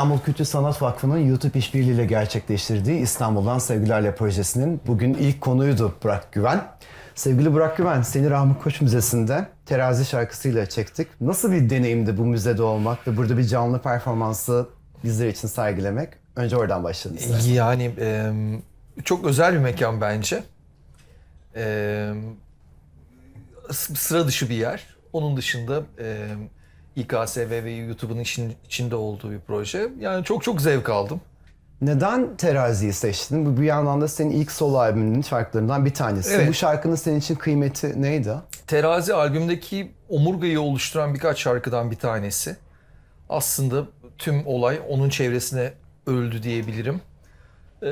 İstanbul Kültür Sanat Vakfı'nın YouTube işbirliğiyle gerçekleştirdiği İstanbul'dan Sevgilerle projesinin bugün ilk konuydu Burak Güven. Sevgili Burak Güven, seni Rahmi Koç Müzesi'nde Terazi şarkısıyla çektik. Nasıl bir deneyimdi bu müzede olmak ve burada bir canlı performansı bizler için sergilemek? Önce oradan başlayalım istersen. Yani çok özel bir mekan bence. Sıra dışı bir yer. Onun dışında İKSV ve YouTube'un için, içinde olduğu bir proje. Yani çok çok zevk aldım. Neden Terazi'yi seçtin? Bu bir yandan da senin ilk solo albümünün şarkılarından bir tanesi. Evet. Bu şarkının senin için kıymeti neydi? Terazi albümdeki omurgayı oluşturan birkaç şarkıdan bir tanesi. Aslında tüm olay onun çevresine öldü diyebilirim. Ee,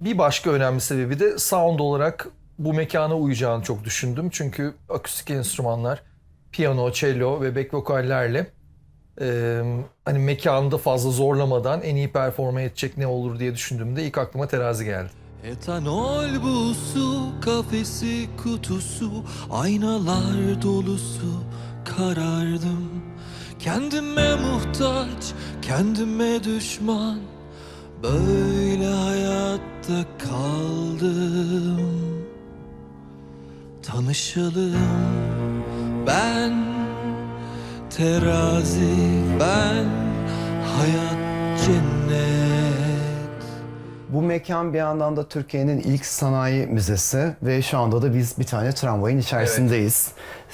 bir başka önemli sebebi de sound olarak bu mekana uyacağını çok düşündüm. Çünkü akustik enstrümanlar, piyano, cello ve back vokallerle e, hani mekanda fazla zorlamadan en iyi performa edecek ne olur diye düşündüğümde ilk aklıma terazi geldi. Etanol busu, kafesi kutusu, aynalar dolusu karardım. Kendime muhtaç, kendime düşman, böyle hayatta kaldım. Tanışalım ben terazi, ben hayat cennet. Bu mekan bir yandan da Türkiye'nin ilk sanayi müzesi ve şu anda da biz bir tane tramvayın içerisindeyiz.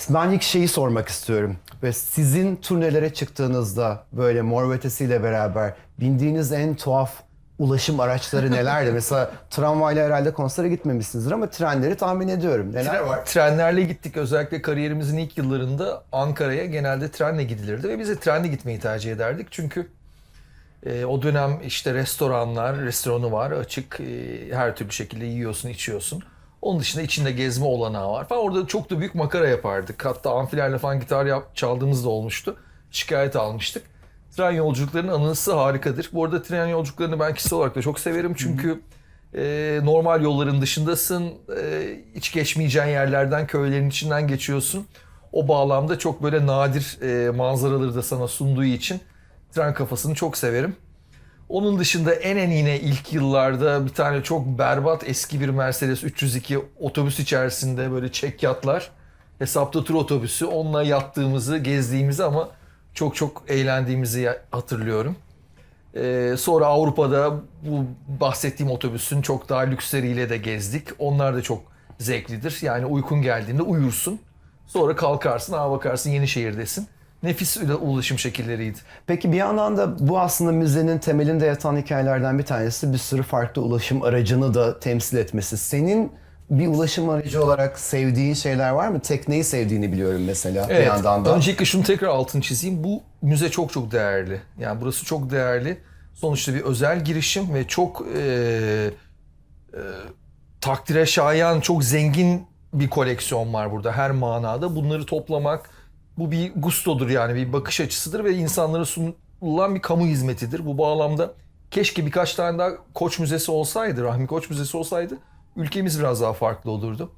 Ben ilk şeyi sormak istiyorum. Ve sizin turnelere çıktığınızda böyle Mor ve Ötesi ile beraber bindiğiniz en tuhaf ulaşım araçları nelerdi? Mesela tramvayla herhalde konsere gitmemişsinizdir ama trenleri tahmin ediyorum. Neler var? Trenlerle gittik. Özellikle kariyerimizin ilk yıllarında Ankara'ya genelde trenle gidilirdi ve biz de trenle gitmeyi tercih ederdik. Çünkü e, o dönem işte restoranlar, restoranı var açık. e, her türlü şekilde yiyorsun, içiyorsun. Onun dışında içinde gezme olanağı var falan. Orada çok da büyük makara yapardık. Hatta amfilerle falan gitar yap, çaldığımız da olmuştu. Şikayet almıştık. Tren yolculuklarının anısı harikadır. Bu arada tren yolculuklarını ben kişisel olarak da çok severim. Çünkü e, normal yolların dışındasın. E, hiç geçmeyeceğin yerlerden, köylerin içinden geçiyorsun. O bağlamda çok böyle nadir e, manzaraları da sana sunduğu için tren kafasını çok severim. Onun dışında en en yine ilk yıllarda bir tane çok berbat eski bir Mercedes 302 otobüs içerisinde böyle çekyatlar. Hesapta tur otobüsü. Onunla yattığımızı, gezdiğimizi ama çok çok eğlendiğimizi hatırlıyorum. Ee, sonra Avrupa'da bu bahsettiğim otobüsün çok daha lüksleriyle de gezdik. Onlar da çok zevklidir. Yani uykun geldiğinde uyursun. Sonra kalkarsın, aa bakarsın Yenişehir'desin. Nefis ula- ulaşım şekilleriydi. Peki bir yandan da bu aslında müzenin temelinde yatan hikayelerden bir tanesi bir sürü farklı ulaşım aracını da temsil etmesi. Senin bir ulaşım aracı olarak sevdiğin şeyler var mı? Tekneyi sevdiğini biliyorum mesela bir yandan da. Öncelikle şunu tekrar altını çizeyim. Bu müze çok çok değerli. Yani burası çok değerli. Sonuçta bir özel girişim ve çok e, e, takdire şayan, çok zengin bir koleksiyon var burada her manada. Bunları toplamak bu bir gustodur yani bir bakış açısıdır ve insanlara sunulan bir kamu hizmetidir. Bu bağlamda keşke birkaç tane daha Koç Müzesi olsaydı, Rahmi Koç Müzesi olsaydı ülkemiz biraz daha farklı olurdu.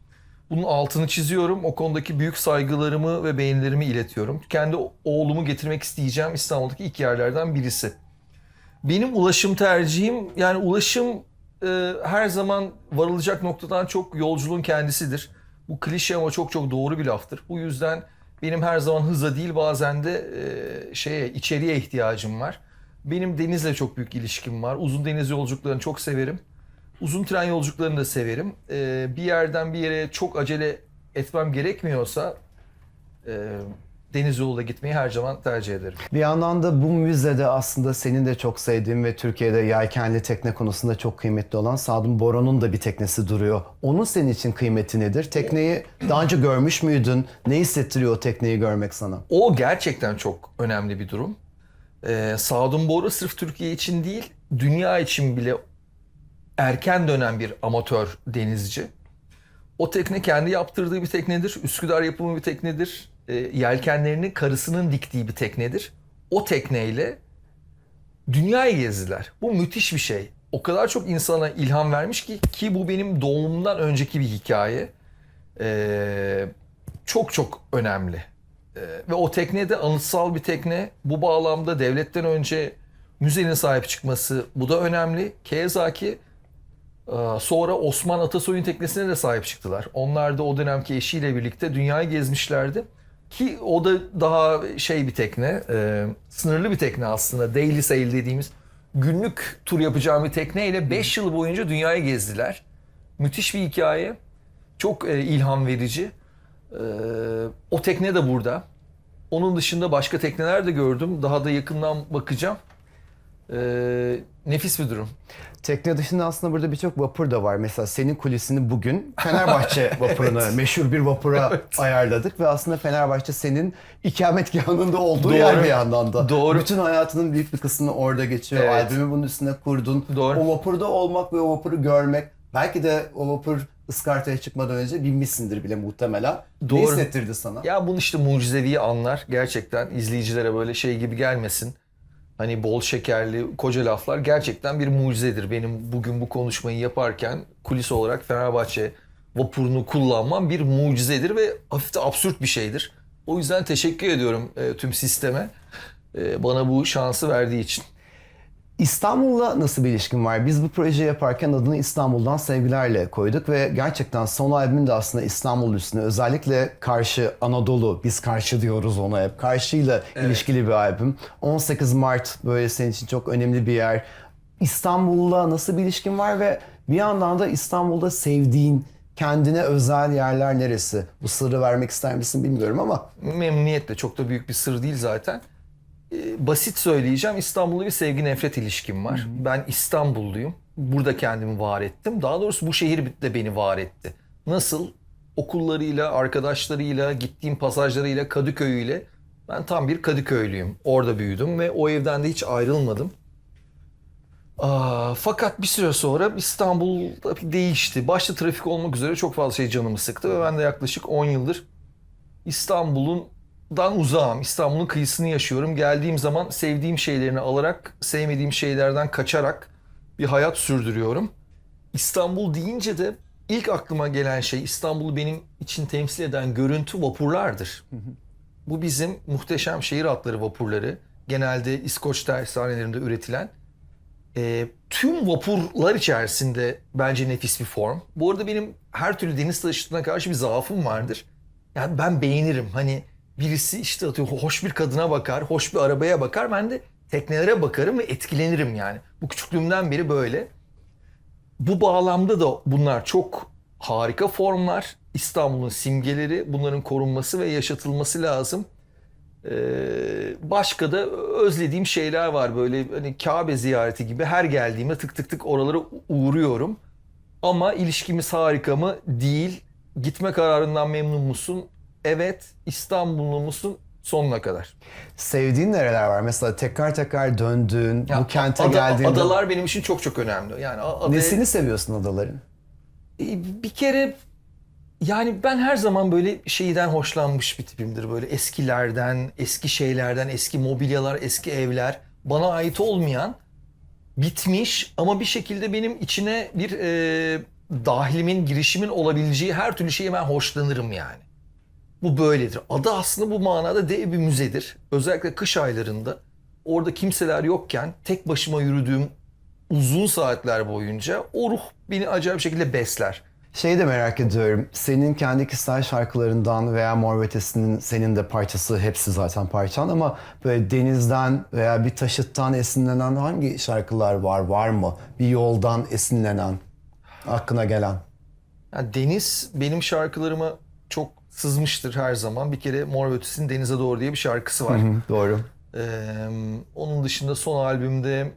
Bunun altını çiziyorum. O konudaki büyük saygılarımı ve beğenilerimi iletiyorum. Kendi oğlumu getirmek isteyeceğim İstanbul'daki ilk yerlerden birisi. Benim ulaşım tercihim yani ulaşım e, her zaman varılacak noktadan çok yolculuğun kendisidir. Bu klişe ama çok çok doğru bir laftır. Bu yüzden benim her zaman hıza değil bazen de e, şeye içeriye ihtiyacım var. Benim denizle çok büyük ilişkim var. Uzun deniz yolculuklarını çok severim. Uzun tren yolculuklarını da severim. Ee, bir yerden bir yere çok acele etmem gerekmiyorsa e, deniz yoluyla gitmeyi her zaman tercih ederim. Bir yandan da bu müzede aslında senin de çok sevdiğin ve Türkiye'de yelkenli tekne konusunda çok kıymetli olan Sadun Boron'un da bir teknesi duruyor. Onun senin için kıymeti nedir? Tekneyi daha önce görmüş müydün? Ne hissettiriyor o tekneyi görmek sana? O gerçekten çok önemli bir durum. Ee, Sadun Boru sırf Türkiye için değil, dünya için bile erken dönen bir amatör denizci. O tekne kendi yaptırdığı bir teknedir. Üsküdar yapımı bir teknedir. Ee, yelkenlerini karısının diktiği bir teknedir. O tekneyle dünyayı gezdiler. Bu müthiş bir şey. O kadar çok insana ilham vermiş ki ki bu benim doğumumdan önceki bir hikaye. Ee, çok çok önemli. Ee, ve o tekne de anıtsal bir tekne. Bu bağlamda devletten önce müzenin sahip çıkması bu da önemli. Keza ki e, sonra Osman Atasoy'un teknesine de sahip çıktılar. Onlar da o dönemki eşiyle birlikte dünyayı gezmişlerdi. Ki o da daha şey bir tekne, e, sınırlı bir tekne aslında. Daily sail dediğimiz günlük tur yapacağım bir tekneyle 5 yıl boyunca dünyayı gezdiler. Müthiş bir hikaye. Çok e, ilham verici. E, o tekne de burada. Onun dışında başka tekneler de gördüm. Daha da yakından bakacağım. E, nefis bir durum. Tekne dışında aslında burada birçok vapur da var. Mesela senin kulisini bugün Fenerbahçe vapuruna, meşhur bir vapura ayarladık ve aslında Fenerbahçe senin ikametgahının olduğu Doğru. yer bir yandan da. Doğru. Bütün hayatının büyük bir kısmını orada geçiyor. Evet. Albümü bunun üstüne kurdun. Doğru. O vapurda olmak ve o vapuru görmek, belki de o vapur ıskartaya çıkmadan önce binmişsindir bile muhtemelen. Ne Doğru. hissettirdi sana? Ya bunun işte mucizevi anlar gerçekten izleyicilere böyle şey gibi gelmesin. Hani bol şekerli koca laflar gerçekten bir mucizedir. Benim bugün bu konuşmayı yaparken kulis olarak Fenerbahçe vapurunu kullanmam bir mucizedir ve hafif de absürt bir şeydir. O yüzden teşekkür ediyorum e, tüm sisteme e, bana bu şansı verdiği için. İstanbul'la nasıl bir ilişkin var? Biz bu projeyi yaparken adını İstanbul'dan sevgilerle koyduk ve gerçekten son albümün de aslında İstanbul üstüne özellikle karşı Anadolu, biz karşı diyoruz ona hep, karşıyla ilişkili bir albüm. 18 Mart böyle senin için çok önemli bir yer. İstanbul'la nasıl bir ilişkin var ve bir yandan da İstanbul'da sevdiğin, kendine özel yerler neresi? Bu sırrı vermek ister misin bilmiyorum ama Memnuniyetle çok da büyük bir sır değil zaten. Ee, basit söyleyeceğim İstanbul'da bir sevgi nefret ilişkim var. Ben İstanbulluyum. Burada kendimi var ettim. Daha doğrusu bu şehir de beni var etti. Nasıl? Okullarıyla, arkadaşlarıyla, gittiğim pasajlarıyla, Kadıköy'üyle. Ben tam bir Kadıköylüyüm. Orada büyüdüm ve o evden de hiç ayrılmadım. Aa, fakat bir süre sonra İstanbul tabii değişti. Başta trafik olmak üzere çok fazla şey canımı sıktı ve ben de yaklaşık 10 yıldır İstanbul'dan uzağım. İstanbul'un kıyısını yaşıyorum. Geldiğim zaman sevdiğim şeylerini alarak, sevmediğim şeylerden kaçarak bir hayat sürdürüyorum. İstanbul deyince de ilk aklıma gelen şey İstanbul'u benim için temsil eden görüntü vapurlardır. Bu bizim muhteşem şehir atları vapurları. Genelde İskoç tersanelerinde üretilen. E, tüm vapurlar içerisinde bence nefis bir form. Bu arada benim her türlü deniz taşıtına karşı bir zaafım vardır. Yani ben beğenirim. Hani birisi işte atıyor hoş bir kadına bakar, hoş bir arabaya bakar. Ben de teknelere bakarım ve etkilenirim yani. Bu küçüklüğümden beri böyle. Bu bağlamda da bunlar çok harika formlar. İstanbul'un simgeleri, bunların korunması ve yaşatılması lazım. Ee, başka da özlediğim şeyler var böyle hani Kabe ziyareti gibi her geldiğimde tık tık tık oralara uğruyorum. Ama ilişkimiz harika mı? Değil. Gitme kararından memnun musun? Evet. İstanbullu musun? Sonuna kadar. sevdiğin nereler var? Mesela tekrar tekrar döndüğün, Ya, bu kente ada- geldiğinde... Adalar benim için çok çok önemli. Yani adaya- Nesini seviyorsun adaların? E, bir kere yani ben her zaman böyle şeyden hoşlanmış bir tipimdir. Böyle eskilerden, eski şeylerden, eski mobilyalar, eski evler. Bana ait olmayan, bitmiş ama bir şekilde benim içine bir e, dahilimin, girişimin olabileceği her türlü şeye ben hoşlanırım yani. Bu böyledir. Ada aslında bu manada dev bir müzedir. Özellikle kış aylarında orada kimseler yokken tek başıma yürüdüğüm uzun saatler boyunca o ruh beni acayip şekilde besler. Şeyi de merak ediyorum. Senin kendi kişisel şarkılarından veya Mor Ötesi'nin senin de parçası hepsi zaten parçan ama böyle denizden veya bir taşıttan esinlenen hangi şarkılar var? Var mı? Bir yoldan esinlenen, aklına gelen. Yani deniz benim şarkılarıma çok sızmıştır her zaman. Bir kere Mor ve Ötesi'nin Denize Doğru diye bir şarkısı var. Doğru. Ee, onun dışında son albümde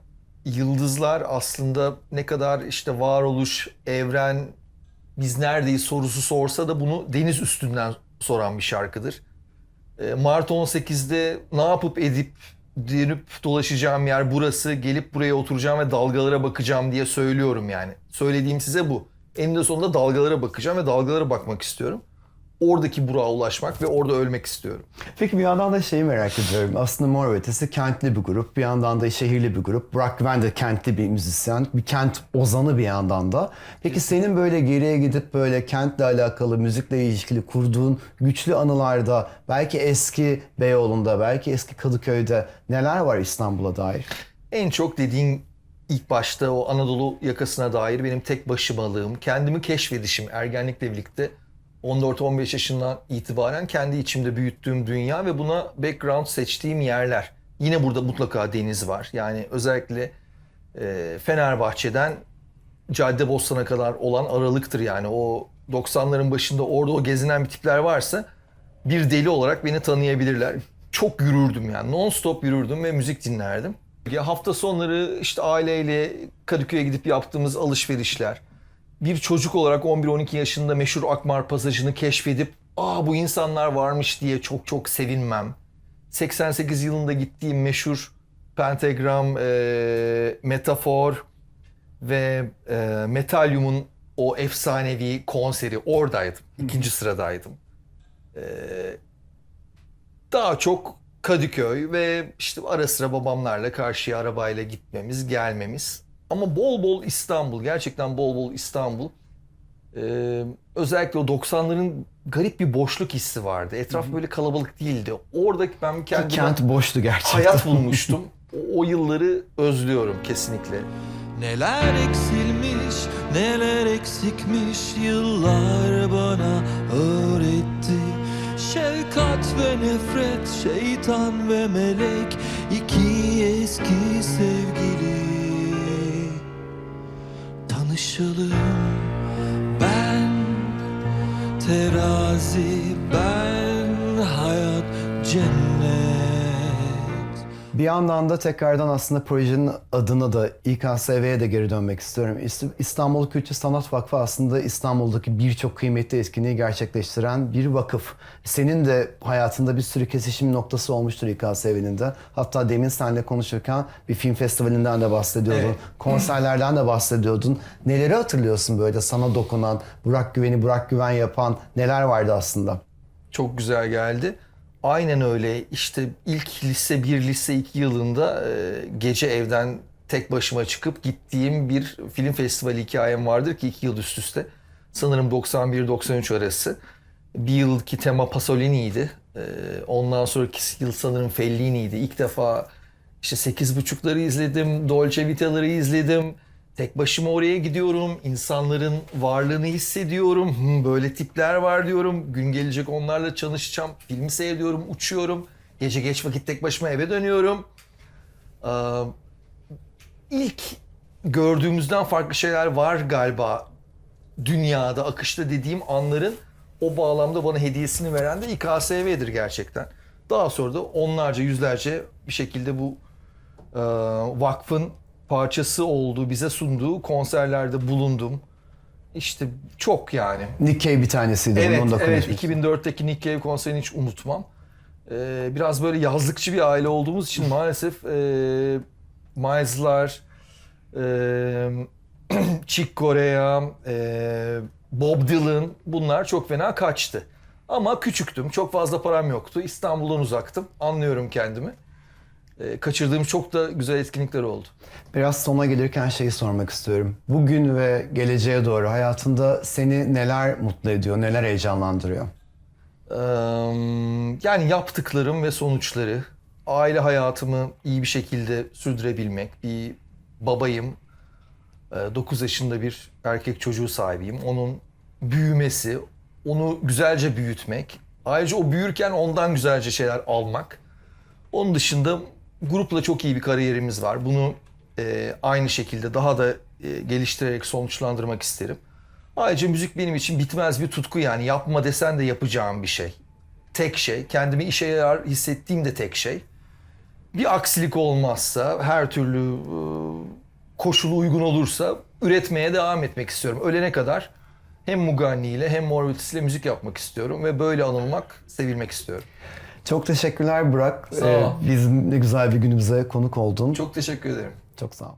Yıldızlar aslında ne kadar işte varoluş, evren, biz neredeyiz sorusu sorsa da bunu deniz üstünden soran bir şarkıdır. Mart 18'de ne yapıp edip dönüp dolaşacağım yer burası, gelip buraya oturacağım ve dalgalara bakacağım diye söylüyorum yani. Söylediğim size bu. Eninde sonunda dalgalara bakacağım ve dalgalara bakmak istiyorum. Oradaki buruğa ulaşmak ve orada ölmek istiyorum. Peki bir yandan da şeyi merak ediyorum. Aslında Mor Ötesi kentli bir grup. Bir yandan da şehirli bir grup. Burak Güven de kentli bir müzisyen. Bir kent ozanı bir yandan da. Peki senin böyle geriye gidip böyle kentle alakalı, müzikle ilişkili kurduğun güçlü anılarda belki eski Beyoğlu'nda, belki eski Kadıköy'de neler var İstanbul'a dair? en çok dediğin ilk başta o Anadolu yakasına dair benim tek başımalığım, kendimi keşfedişim ergenlikle birlikte 14-15 yaşından itibaren kendi içimde büyüttüğüm dünya ve buna background seçtiğim yerler. Yine burada mutlaka deniz var. Yani özellikle e, Fenerbahçe'den Caddebostan'a kadar olan aralıktır yani. O 90'ların başında orada o gezinen bir tipler varsa bir deli olarak beni tanıyabilirler. Çok yürürdüm yani. Non-stop yürürdüm ve müzik dinlerdim. Ya hafta sonları işte aileyle Kadıköy'e gidip yaptığımız alışverişler. Bir çocuk olarak 11-12 yaşında meşhur Akmar Pasajı'nı keşfedip aa bu insanlar varmış diye çok çok sevinmem. 88 yılında gittiğim meşhur Pentagram, e, Metafor ve e, Metalium'un o efsanevi konseri oradaydım. İkinci sıradaydım. E, daha çok Kadıköy ve işte ara sıra babamlarla karşıya arabayla gitmemiz, gelmemiz. Ama bol bol İstanbul, gerçekten bol bol İstanbul. Ee, özellikle o 90'ların garip bir boşluk hissi vardı. Etraf böyle kalabalık değildi. Orada ben kendime Kent boştu gerçekten. hayat bulmuştum. O, o yılları özlüyorum kesinlikle. Neler eksilmiş, neler eksikmiş yıllar bana öğretti. Şefkat ve nefret, şeytan ve melek, iki eski sevgili. Tanışalım ben terazi, ben hayat cennet. Bir yandan da tekrardan aslında projenin adına da İKSV'ye de geri dönmek istiyorum. İst- İstanbul Kültür Sanat Vakfı aslında İstanbul'daki birçok kıymetli etkinliği gerçekleştiren bir vakıf. Senin de hayatında bir sürü kesişim noktası olmuştur İKSV'nin de. Hatta demin seninle konuşurken bir film festivalinden de bahsediyordun. Evet. Konserlerden de bahsediyordun. Neleri hatırlıyorsun böyle sana dokunan, Burak Güven'i Burak Güven yapan neler vardı aslında? Çok güzel geldi. Aynen öyle. İşte ilk lise 1, lise 2 yılında e, gece evden tek başıma çıkıp gittiğim bir film festivali hikayem vardır ki iki yıl üst üste. Sanırım 91-93 arası. Bir yılki tema Pasolini'ydi. E, ondan sonraki yıl sanırım Fellini'ydi. İlk defa işte 8.30'ları izledim, Dolce Vita'ları izledim. Tek başıma oraya gidiyorum. insanların varlığını hissediyorum. Hmm, böyle tipler var diyorum. Gün gelecek onlarla çalışacağım. Filmi seyrediyorum, uçuyorum. Gece geç vakit tek başıma eve dönüyorum. Ee, ilk gördüğümüzden farklı şeyler var galiba dünyada, akışta dediğim anların o bağlamda bana hediyesini veren de İKSV'dir gerçekten. Daha sonra da onlarca, yüzlerce bir şekilde bu e, vakfın parçası olduğu, bize sunduğu konserlerde bulundum. İşte çok yani. Nick Cave bir tanesiydi. Evet, onu da evet. konuşmuştuk. 2004'teki Nick Cave konserini hiç unutmam. Ee, biraz böyle yazlıkçı bir aile olduğumuz için maalesef e, Miles'lar, e, Chick Corea, e, Bob Dylan bunlar çok fena kaçtı. Ama küçüktüm, çok fazla param yoktu. İstanbul'dan uzaktım. Anlıyorum kendimi. E, kaçırdığım çok da güzel etkinlikler oldu. Biraz sona gelirken şeyi sormak istiyorum. Bugün ve geleceğe doğru hayatında seni neler mutlu ediyor, neler heyecanlandırıyor? Yani yaptıklarım ve sonuçları, aile hayatımı iyi bir şekilde sürdürebilmek, bir babayım, 9 yaşında bir erkek çocuğu sahibiyim. Onun büyümesi, onu güzelce büyütmek, ayrıca o büyürken ondan güzelce şeyler almak. Onun dışında grupla çok iyi bir kariyerimiz var. Bunu e, aynı şekilde daha da e, geliştirerek sonuçlandırmak isterim. Ayrıca müzik benim için bitmez bir tutku yani yapma desen de yapacağım bir şey. Tek şey, kendimi işe yarar hissettiğim de tek şey. Bir aksilik olmazsa, her türlü e, koşulu uygun olursa üretmeye devam etmek istiyorum. Ölene kadar hem Muganni ile hem Morbitis ile müzik yapmak istiyorum ve böyle anılmak, sevilmek istiyorum. Çok teşekkürler Burak. Sağ ol. Ee, bizim ne güzel bir günümüze konuk oldun. Çok, Çok teşekkür ederim. sağ ol.